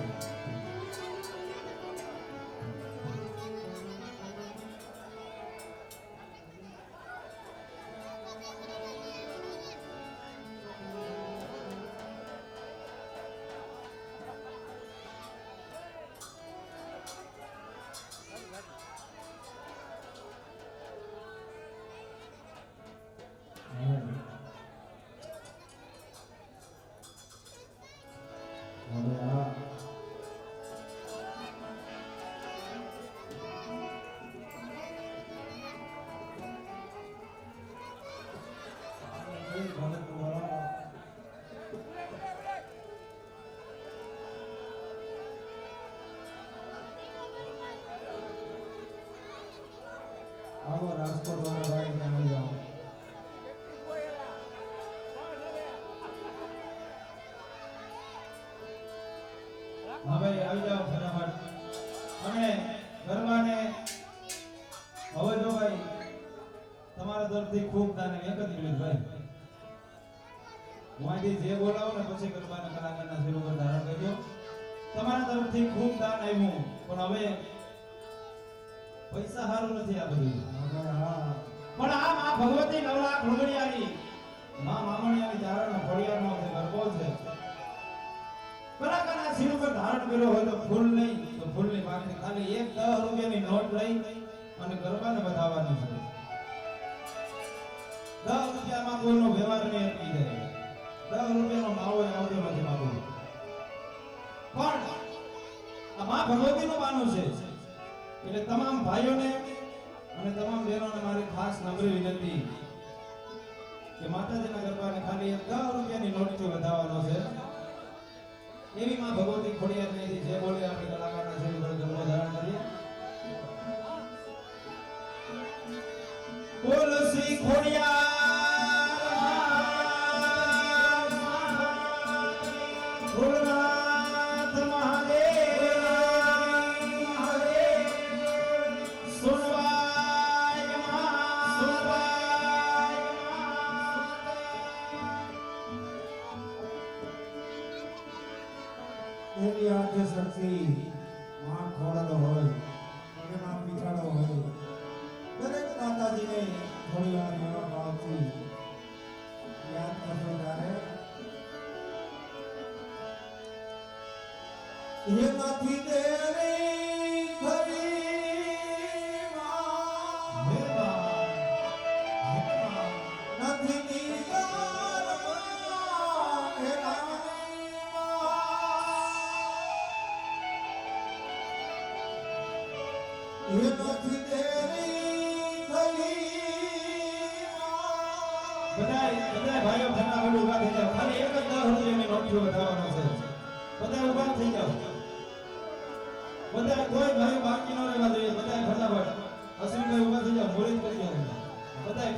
હવે તમારા તરફથી ખૂબ દાન એક જ મિનિટ જે બોલાવો ને પછી ગરબાના કલાકારના શિરો પર ધારણ તમારા તરફથી ખૂબ દાન આવ્યું પણ હવે પૈસા સારું નથી આ બધું. ભગવતી નવરા ભોગડિયાની માં મામણિયાની ધારણા ફળિયાનો છે ગરબો છે. કલાકાના શિવ પર ધારણ કર્યો હોય તો ફૂલ નહીં, તો ફૂલની માગણી ખાલી એક દસ રૂપિયાની નોટ લઈ અને ગરબાને વધાવવાની છે. દસ રૂપિયામાં કોઈનો વ્યવહાર નહીં અટકી જાય દસ રૂપિયાનો માવો આવતો નથી બાબુ પણ આ માં ભગવતીનું માનું છે. એટલે તમામ ભાઈઓને અને તમામ બહેનોને મારી ખાસ નમ્ર વિનંતી કે માતાજીના ગરબાને ખાલી અગાઉ રૂપિયાની નોટથી વધાવવાનો છે. એવી માં ભગવતી ખોડિયાર નહીં જે બોલે આપણે કલાકારના છે ગરબો ધારણ કરીએ. બોલ શ્રી ખોડિયાર એમાંથી તેરી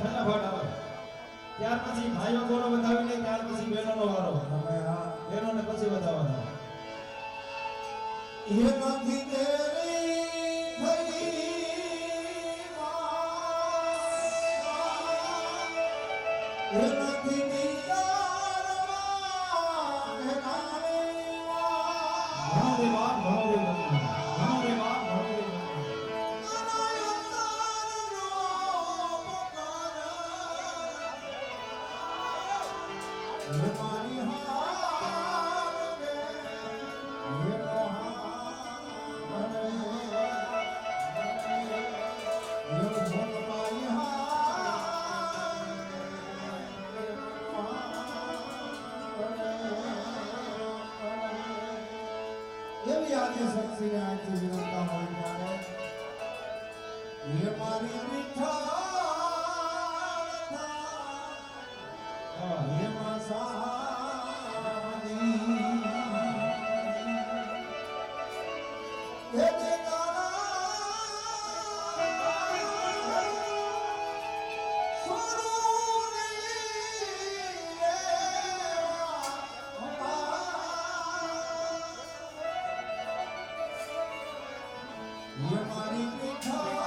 ફટાફટ આવે. ત્યાર પછી ભાઈઓ ગોરો બતાવી લે ત્યાર પછી બહેનોનો વારો તમે આ બહેનોને પછી બતાવવાનો એ નથી हमारी पिठा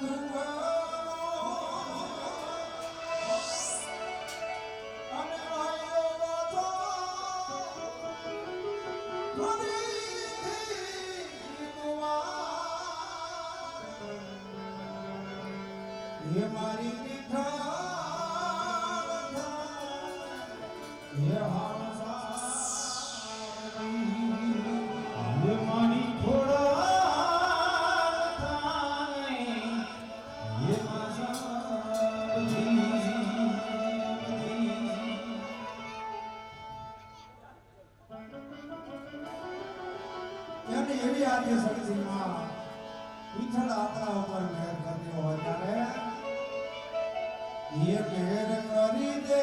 Lord. એની એવી આજે સડસીમાં વિઠ્ઠલ આત્મા ઉપર મેર કર્યો હોય ત્યારે એ મેર કરી દે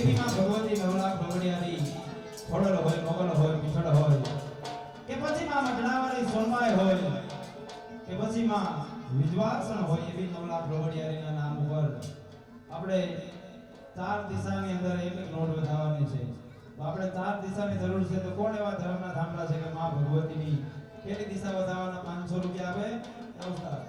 એવી ભગવતી નવલા ભગવડિયાની ખોડલ હોય મોગલ હોય પીછળ હોય, કે પછી માં મઢડાવાળી સોનમાય હોય, કે પછી માં વિજવાસણ હોય એવી નવલા ભગવડિયારીના નામ ઉપર આપણે ચાર દિશાની અંદર એક એક નોટ વધારવાની છે. આપણે ચાર દિશાની જરૂર છે તો કોણ એવા ધર્મના થાંભલા છે કે માં ભગવતીની? કેટલી દિશા વધારવાના પાંચસો રૂપિયા આવે નમસ્કાર.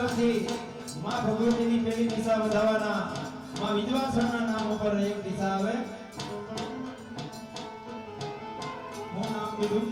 એમના માં ભગવતીની પેલી દિશા વધાવવાના માં વિદ્વાસના નામ ઉપર એક દિશા આવે. હું નામ કીધું?